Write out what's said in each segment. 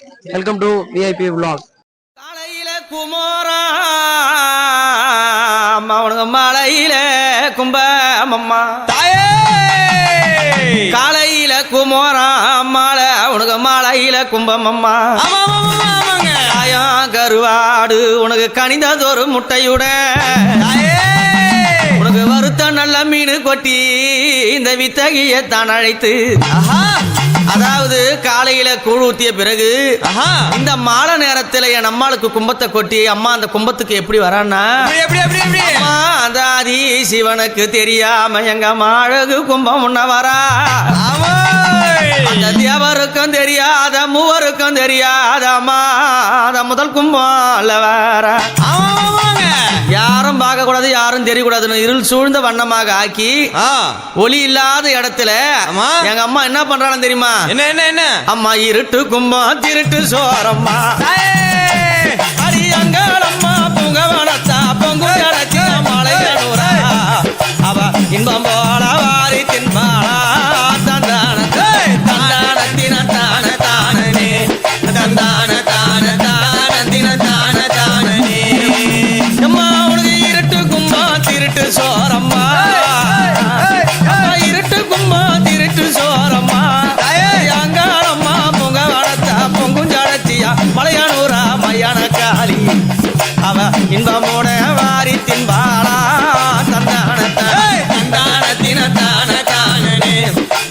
Welcome to VIP vlog. காலையில குமாரா அவனுங்க மலையில கும்பமம்மா. தாயே! காலையில குமாரா மாலை அவனுக்கு மலையில ஆமாங்க. தாயம் கருவாடு உனக்கு கனிந்ததொரு முட்டையுட. தாயே! உனக்கு வறுத்த நல்ல மீன் கொட்டி இந்த வித்தகியை தான் அழைத்து. ஆஹா! அதாவது காலையில கூழ் ஊத்திய பிறகு இந்த மாலை நேரத்துல என் அம்மாளுக்கு கும்பத்தை கொட்டி அம்மா அந்த கும்பத்துக்கு எப்படி வரான்னா ஆதி சிவனுக்கு தெரியாம எங்க அழகு கும்பம் உன்ன வரா. அந்த தேவருக்கும் தெரியாத மூவருக்கும் தெரியாத அம்மா அந்த முதல் கும்பம் அல்ல ஆமாங்க யாரும் தெரியக்கூடாதுன்னு இருள் சூழ்ந்த வண்ணமாக ஆக்கி ஒளி இல்லாத இடத்துல. எங்க அம்மா என்ன பண்றாங்க தெரியுமா? என்ன என்ன என்ன? அம்மா இருட்டு கும்பம் திருட்டு சோரம்மா. அடி காளி அவ இன்பமோட வாரி தின்பாளா தந்தான தந்தான தின தான தானனே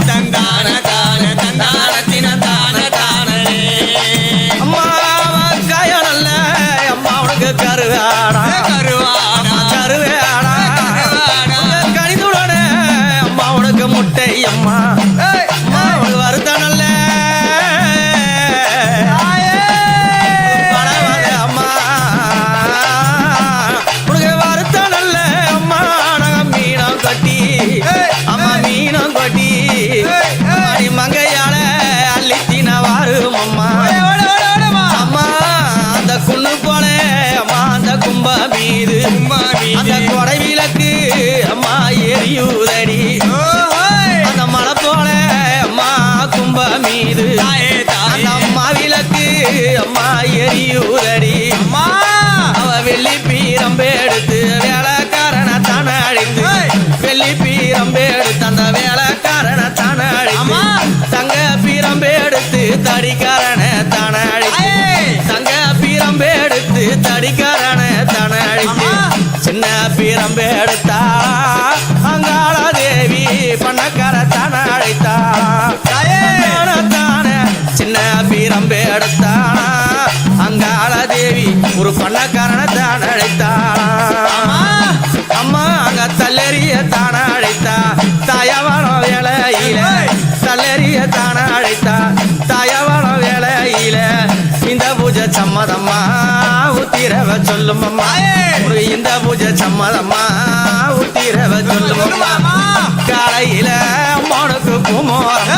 தந்தான தான தந்தான தின தான தானனே அம்மா காயனல்ல அம்மா உனக்கு கருவாடா. கருவாடா. கருவேடா. கணிதுடன அம்மா உனக்கு முட்டை அம்மா அம்மா மீனம் கட்டி அடி மங்கையால அள்ளித்தின வாரும் அம்மா அம்மா அந்த குன்னு போல அம்மா அந்த கும்ப மீது. அந்த கொடை விளக்கு அம்மா எரியுதடி. அந்த மலை போல அம்மா கும்ப மீது. அந்த அம்மா விளக்கு அம்மா எரியுதடி. அம்மா. அவ வெள்ளி எடுத்து வேலைக்காரன தடிக்காரன தான அழித்து. தங்க பீரம்பு எடுத்து தடிக்காரன தான அழித்து. சின்ன பீரம்பு எடுத்தா அங்காள தேவி பண்ணக்கார தான அழைத்தா. தான சின்ன பீரம்பு எடுத்தானா அங்காள தேவி ஒரு பண்ணக்காரன தான அழைத்தாளா அம்மா. அங்க தள்ளெறிய தான அழைத்தா தாயவனம் வேலையில தள்ளெறிய தான அழைத்தா பூஜை சம்மதம்மா உத்திரவ சொல்லும் அம்மா ஒரு இந்த பூஜை சம்மதம்மா உத்திரவ சொல்லும் காலையில அம்மானுக்கு குமோரம்